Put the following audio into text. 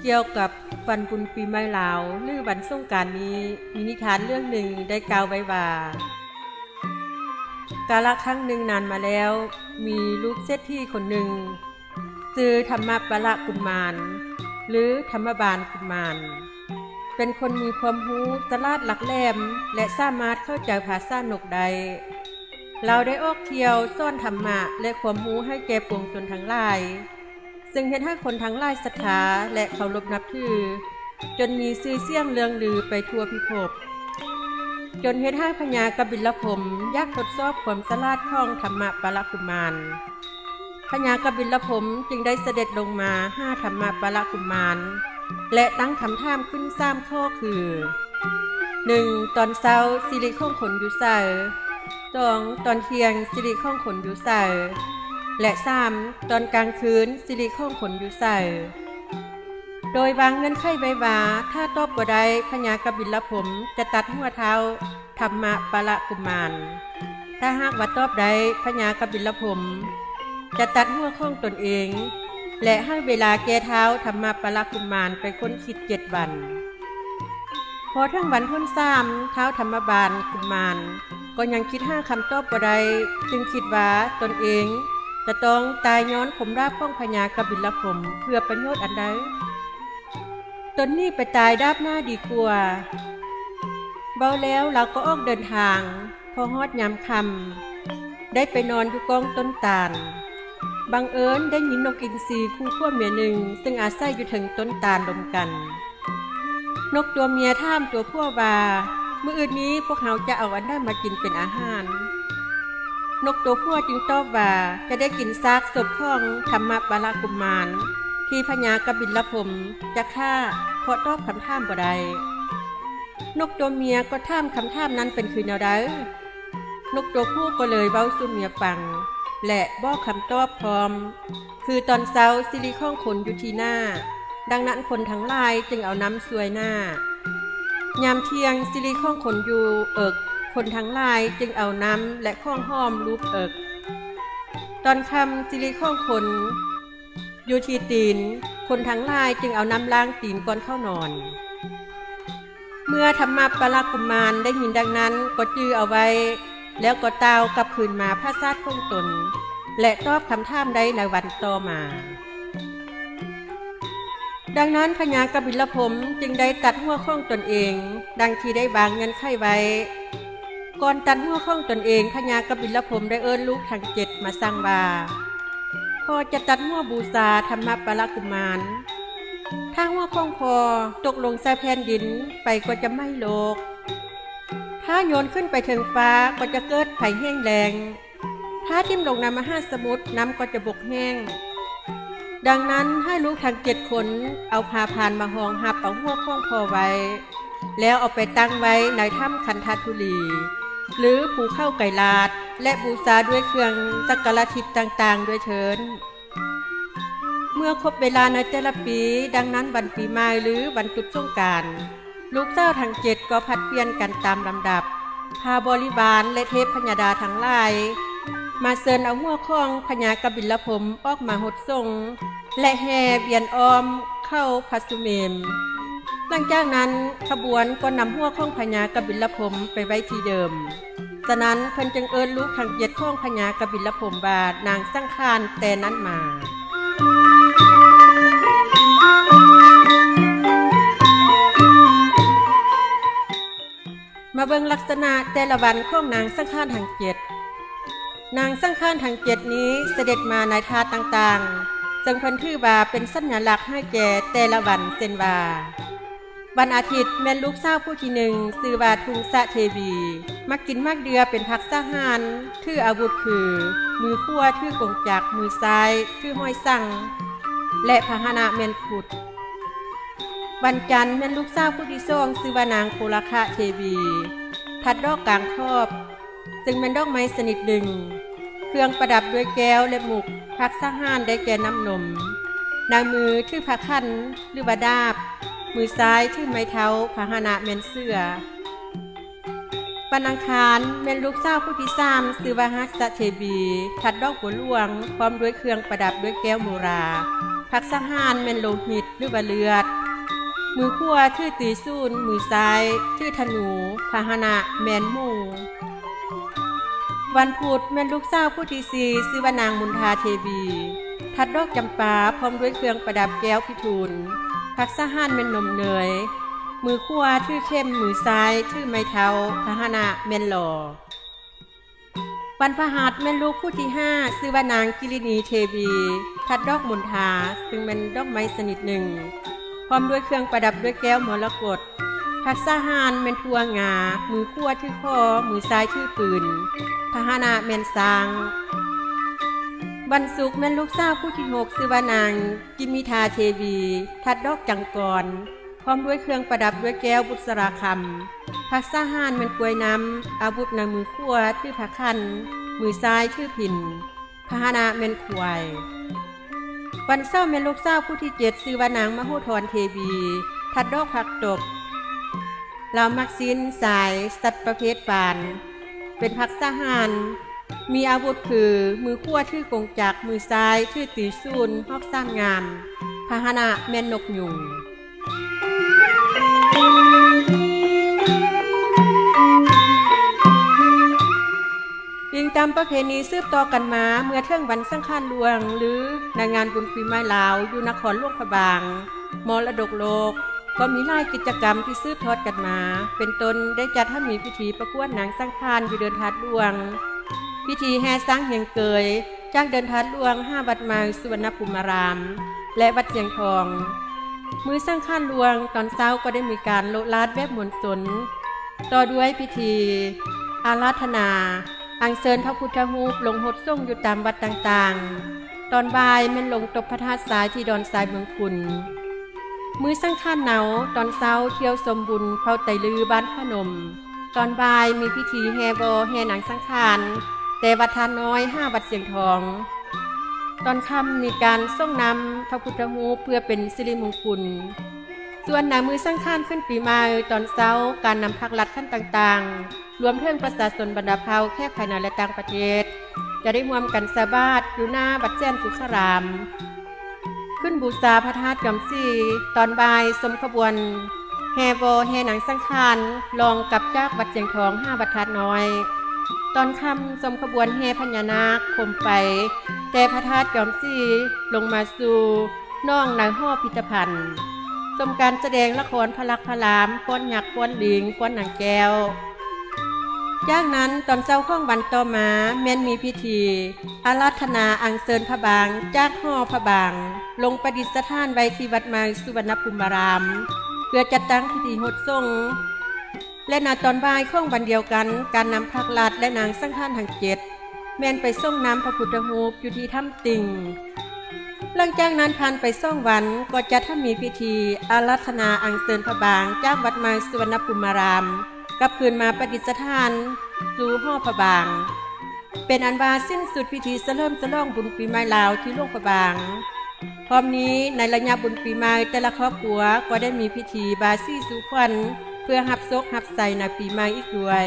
เกี่ยวกับวันบุญปีใหม่ลาวหรือวันสงการนี้มีนิทานเรื่องหนึ่งได้กล่าวไว้ว่า กาละครั้งหนึ่งนานมาแล้ว มีลูกเศรษฐีคนหนึ่งชื่อธรรมปละกุมาร หรือธรรมบาลกุมาร เป็นคนมีความรู้ตลาดหลักแหลมและสามารถเข้าใจภาษาหนกใด เราได้ออกเที่ยวซ่อนธรรมะและความรู้ให้แก่ปวงชนทั้งหลาย ซึ่งเห็นให้คนทั้งหลายศรัทธาและเคารพนับถือ จนมีชื่อเสียงเลืองลือไปทั่วพิภพจนเฮ็ดให้พญากบิลพมยากทดสอบความสลาดของธรรมะปรกุมารพญากบิลพมจึงได้เสด็จลงมาห้าธรรมะปรกุมาร และตั้งคำถามขึ้นสามข้อคือ 1. ตอนเช้าสิริของขนอยู่ใส่ 2. ตอนเที่ยงสิริของขนอยู่ใส่ และ 3. ตอนกลางคืนสิริของขนอยู่ใส่ โดยวางเงื่อนไขไว้ว่าถ้าตอบบ่ได้พญากบิลพรหมจะตัดหัวเท้าธรรมะปละกุมารถ้าหากว่าตอบได้พญากบิลพรหมจะตัดหัวข้องตนเอง และให้เวลาแก่เท้าธรรมะปละกุมารไปค้นคิดเจ็ดวันพอทั้งวันพ้นซ้ำเท้าธรรมบาลกุมารก็ยังคิดห้าคำตอบบ่ได้จึงคิดว่าตนเอง จะต้องตายย้อนขมราบของพญากบิลพรหมเพื่อประโยชน์อันใดตนนี้ไปตายดาบหน้าดีกว่าเบาแล้วเราก็ออกเดินทาง พอฮอดยามคำได้ไปนอนอยู่กองต้นตาลบังเอิญได้ยินนกอินทรีคู่ขั้วเมียหนึ่ง ซึ่งอาศัยอยู่ถึงต้นตาลลมกัน นกตัวเมียท่ามตัวพัวว่าเมื่ออื่นนี้พวกเขาจะเอาอันได้มากินเป็นอาหาร นกตัวพัวจึงตอบว่าจะได้กินซากศพของธรรมบาลกุมาร ที่พญากบิลพมจะฆ่าเพราะตอบคำถามบ่ได้นกตัวเมียก็ถามคำถามนั้นเป็นคือแนวใดนกตัวผู้ก็เลยเบ้าสู่เมียฟัง และบอกคำตอบพร้อม คือตอนเช้าสิริข้องขนอยู่ที่หน้า ดังนั้นคนทั้งหลายจึงเอาน้ำสวยหน้ายามเที่ยงสิริข้องขนอยู่เอิก คนทั้งหลายจึงเอาน้ำและข้องห้อมรูปเอิก ตอนคำสิริข้องขนอยู่ที่ตีน คนทั้งหลายจึงเอาน้ำล้างตีนก่อนเข้านอน เมื่อธรรมปลากุมารได้ยินดังนั้นก็จื้อเอาไว้ แล้วก็เตาวกลับคืนมาพระซาดคงตน และตอบคำถามได้ในวันต่อมาดังนั้นพญากบิลพมจึงได้ตัดหัวข้องตนเอง ดังที่ได้บางเงินไขไว้ ก่อนตัดหัวข้องตนเองพญากบิลพรมได้เอิ้นลูกทั้งเจ็ดมาสั่งว่าพอจะตัดหัวบูชาธรรมปลกุมารถ้าหัวข้องพอตกลงใส่แผ่นดินไปก็จะไม่โลก ถ้าโยนขึ้นไปถึงฟ้าก็จะเกิดไผ่แห้งแรงถ้าทิ่มลงน้ำมหาสมุทรน้ำก็จะบกแห้ง ดังนั้นให้ลูกทั้งเจ็ดคนเอาพาพานมาหองหับเอาหัวข้องพอไว้ แล้วเอาไปตั้งไว้ในถ้ำคันธาทุลี หรือภูเข้าไก่ลาด และบูชาด้วยเครื่องสักการะทิพย์ต่างๆ ด้วยเถินเมื่อครบเวลาในแต่ละปี ดังนั้นวันปีใหม่หรือวันจุดสงการลูกเจ้าทั้งเจ็ดก็ผัดเปลี่ยนกันตามลำดับ พาบริบาลและเทพพญาดาทั้งหลาย มาเซินเอาหัวข้องพญากบิลพมออกมาหดทรง และแห่เบียนอ้อมเข้าพัสุเมม หลังจากนั้นขบวนก็นำหัวข้องพญากบิลพรมไปไว้ที่เดิมฉะนั้นเพิ่นจึงเอิ้นลูกทั้งเจ็ดข้องพญากบิลพรมบานางสังขารแต่นั้นมามาเบิ่งลักษณะแต่ละวันของนางสังขารทั้งเจ็ดนางสังขารทั้งเจ็ดนี้เสด็จมาในทาต่างๆซึ่งเพิ่นถือว่าเป็นสัญลักษณ์ให้แก่แต่ละวันเช่นว่า วันอาทิตย์แม่นลูกสาวผู้ที่หนึ่งชื่อว่าทุงสะเทวีมักกินมากเดือเป็นพักสหารถืออาวุธคือ มือขั้วถือกงจักมือซ้ายถือห้อยสั่ง และพาหนะแม่นขุด วันจันทร์แม่นลูกสาวผู้ที่สองชื่อว่านางโคลคะเทวีทัดดอกกลางครอบ ซึ่งเป็นดอกไม้สนิทดึงเครื่องประดับด้วยแก้วและหมุกพักสหานได้แก่น้ำนมนางมือถือผ้าคันหรือว่าดาบ มือซ้ายถือไม้เท้าพาหนะแม่นเสือปันอังคารแม่นลูกสาผู้ที่สามชื่อวาฮักษะเทบีทัดดอกบัวลวง พร้อมด้วยเครื่องประดับด้วยแก้วโมราพักสหานแม่นโลหิตหรือว่าเลือด มือขวาชื่อตีซูนมือซ้ายชื่อธนูพาหนะแมนมุงวันพุธแม่นลูกสาผู้ที่สี่ชื่อว่านางมุนทาเทวีทัดดอกจำปาพร้อมด้วยเครื่องประดับแก้วพิทูล พักสะห้านเป็นนมเนยมือขวาชื่อเข้มมือซ้ายชื่อไม้เท้าพาหนะแมนหลอวันพหัสแม่นลูกผู้ที่ห้าชื่อว่านางกิรินีเทวีทัดดอกมุนทาซึ่งเป็นดอกไม้สนิทหนึ่ง พร้อมด้วยเครื่องประดับด้วยแก้วมรกตทักษะหานเป็นทัวงา มือขั้วชื่อคอมือซ้ายชื่อปืนพหนะเมนซาง วันศุกร์แม่นลูกสาวผู้ที่หกชื่อว่านาง กิมิทาเทวี ทัดดอกจังกร พร้อมด้วยเครื่องประดับด้วยแก้วบุษราคำทักษะหานเป็นกลวยน้ำอาวุธในมือขั้วชื่อพระคันมือซ้ายชื่อพินพหนะเมนควายวันเศร้าเมนลูกเศร้าผู้ที่เจ็ดชื่อวานางมโหธรเทวีทัดดอกผักตบเรามักซินสาย สัตว์ประเภทปาน เป็นพักสหาร มีอาวุธคือมือขั้วชื่อกงจักมือซ้ายชื่อตีซูนฮอกสร้างงามพาหนะแม่นนกยุงยิงตามประเพณีซืบต่อกันมาเมื่อเที่ยงวันสังขารหลวง หรือในงานบุญปีใหม่ลาวอยู่นครหลวงพระบาง มรดกโลก ก็มีหลายกิจกรรมที่ซืบทอดกันมา เป็นต้นได้จัดให้มีพิธีประกวดนังสังขารอยู่เดินทัดหลวง พิธีแห่สร้างเฮียงเกยจ้ากเดินทัดลวงห้าวัดมาสุวรรณภูมิาราม และวัดเสียงทอง มือสร้างข้านลวงตอนเช้าก็ได้มีการโลลาดแบบมวลสนต่อด้วยพิธี อาราธนา อังเชิญพระพุทธรูปลงหดส่งอยู่ตามวัดต่างๆ ตอนบ่ายแม่นลงตบพระธาตุทรายที่ดอนทรายเมืองคุณ มือสังขารเหนาตอนเช้าเที่ยวสมบุญเข้าไตลือบ้านพนม ตอนบ่ายมีพิธีแฮบอแห่หนังสังขาร แต่วัดทานน้อยห้าวัดเสียงทอง ตอนค่ำมีการส่งนำพระพุทธรูปเพื่อเป็นสิริมงคล ส่วนหนามือสังขารขึ้นปีใหม่ตอนเช้าการนำพักลัดขั้นต่างๆ รวมเทิงประชาชนบรรดาเผ่าแค่ภายในและต่างประเทศ จะได้รวมกันสาบาดอยู่หน้าบัดแจ้นสุขราม ขึ้นบูชาพระธาตุจอมซีตอนบ่ายสมขบวนแฮโบแฮหนังสังขารลองกับจากวัดเจียงทองห้าบัดทัดน้อย ตอนค่ำสมขบวนแฮพญานาคคมไป แต่พระธาตุจอมซีลงมาสู่น่องในห้อพิพิธภัณฑ์ชมการแสดงละครพลักพลามก้อนหยักก้อนหลิงก้อนหนังแก้ว จากนั้นตอนเช้าข้องวันต่อมาแม่นมีพิธี อาราธนาอังเซินพระบางจากห่อพระบาง ลงประดิษฐานไว้ที่วัดมาสุวรรณภูมิราม เพื่อจัดตั้งพิธีหดทรง และนาตอนบ่ายข้องวันเดียวกัน การนำพักลาดและนางสังฆานทั้งเจ็ดแม่นไปส่งน้ำพระพุทธรูปอยู่ที่ถ้ำติงหลังจากนั้นผ่านไปสองวันก็จะถ้ามีพิธี อาราธนาอังเซินพระบางจากวัดมาสุวรรณภูมิารามกลับคืนมาประดิษฐานสู่ห้อพระบาง เป็นอันว่าสิ้นสุดพิธีเสริมฉลองบุญปีใหม่ลาวที่หลวงพระบางพร้อมนี้ในระยะบุญปีใหม่แต่ละครอบครัวก็ได้มีพิธีบาซี่สุขวัญ เพื่อหับซกหับใส่ในปีใหม่อีกด้วย